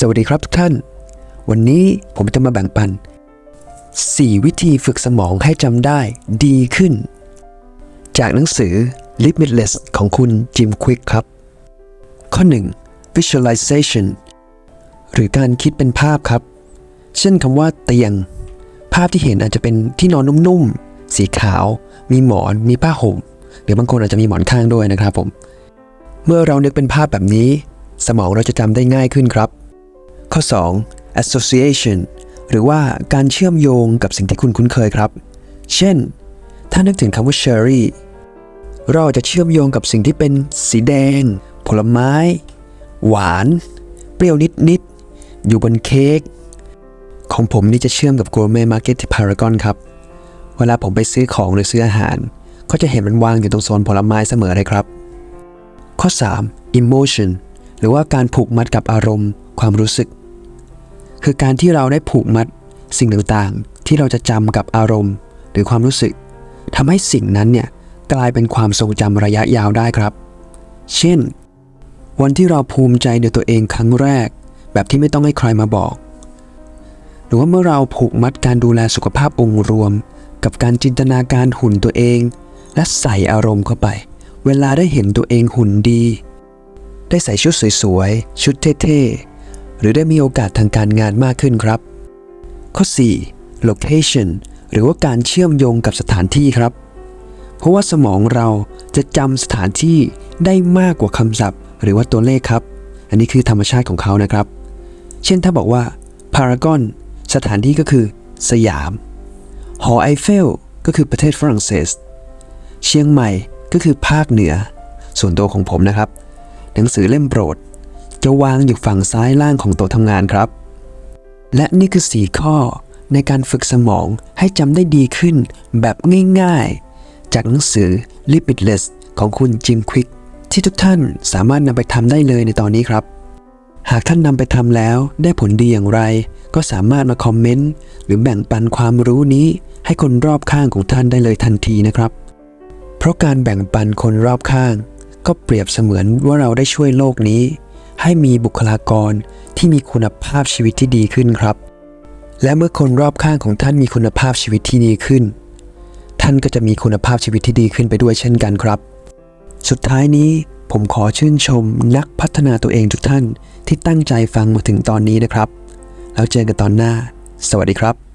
สวัสดีครับทุกท่าน วันนี้ผมจะมาแบ่งปัน 4 วิธีฝึกสมองให้จำได้ดีขึ้น จากหนังสือ Limitless ของคุณจิมควิกครับ ข้อ 1 visualization หรือการคิดเป็นภาพครับ เช่นคำว่าเตียง ภาพที่เห็นอาจจะเป็นที่นอนนุ่มๆ สีขาว มีหมอน มีผ้าห่ม หรือบางคนอาจจะมีหมอนข้างด้วยนะครับผม เมื่อเรานึกเป็นภาพแบบนี้ สมองเราจะจำได้ง่ายขึ้นครับ ข้อ 2 association หรือว่าการเชื่อมโยงกับสิ่งที่คุณคุ้นเคยครับ เช่น ถ้านึกถึงคำว่า cherry เราจะเชื่อมโยงกับสิ่งที่เป็นสีแดง ผลไม้ หวาน เปรี้ยวนิด ๆ อยู่บนเค้ก ของผมนี่จะเชื่อมกับ Gourmet Market ที่ Paragon ครับ เวลาผมไปซื้อของหรือซื้ออาหาร ก็จะเห็นมันวางอยู่ตรงโซนผลไม้เสมอเลยครับ ข้อ 3 emotion หรือว่าการผูกมัดกับอารมณ์ ความรู้สึก คือการที่เราได้ผูกมัดสิ่งต่างๆ ที่เราจะจำกับอารมณ์ หรือความรู้สึกทำให้สิ่งนั้นเนี่ยกลายเป็นความทรงจำระยะยาวได้ครับ เช่น วันที่เราภูมิใจในตัวเองครั้งแรก แบบที่ไม่ต้องให้ใครมาบอก หรือว่าเมื่อเราผูกมัดการดูแลสุขภาพองค์รวม กับการจินตนาการหุ่นตัวเอง และใส่อารมณ์เข้าไป เวลาได้เห็นตัวเองหุ่นดี ได้ใส่ชุดสวยๆชุดเท่ๆ หรือได้มีโอกาสทางการงานมากขึ้นครับ ข้อ 4 location หรือว่าการเชื่อมโยงกับสถานที่ครับ เพราะว่าสมองเราจะจำสถานที่ได้มากกว่าคำศัพท์ หรือว่าตัวเลขครับ อันนี้คือธรรมชาติของเขานะครับ เช่นถ้าบอกว่า Paragon สถานที่ก็คือ สยาม หอไอเฟล ก็คือประเทศฝรั่งเศส เชียงใหม่ก็คือภาคเหนือ ส่วนตัวของผมนะครับ หนังสือเล่มโปรด จะวางอยู่ฝั่งซ้ายล่างของโต๊ะทำงานครับ และนี่คือ 4 ข้อในการฝึกสมองให้จำได้ดีขึ้นแบบง่ายๆ จากหนังสือ Limitless ของคุณจิมควิกที่ทุกท่านสามารถนำไปทำได้เลยในตอนนี้ครับ หากท่านนำไปทำแล้วได้ผลดีอย่างไร ก็สามารถมาคอมเมนต์หรือแบ่งปันความรู้นี้ให้คนรอบข้างของท่านได้เลยทันทีนะครับ เพราะการแบ่งปันคนรอบข้าง ก็เปรียบเสมือนว่าเราได้ช่วยโลกนี้ ให้มีบุคลากรที่มีคุณภาพชีวิตที่ดีขึ้นครับ และเมื่อคนรอบข้างของท่านมีคุณภาพชีวิตที่ดีขึ้น ท่านก็จะมีคุณภาพชีวิตที่ดีขึ้นไปด้วยเช่นกันครับ สุดท้ายนี้ผมขอชื่นชมนักพัฒนาตัวเองทุกท่านที่ตั้งใจฟังมาถึงตอนนี้นะครับ แล้วเจอกันตอนหน้า สวัสดีครับ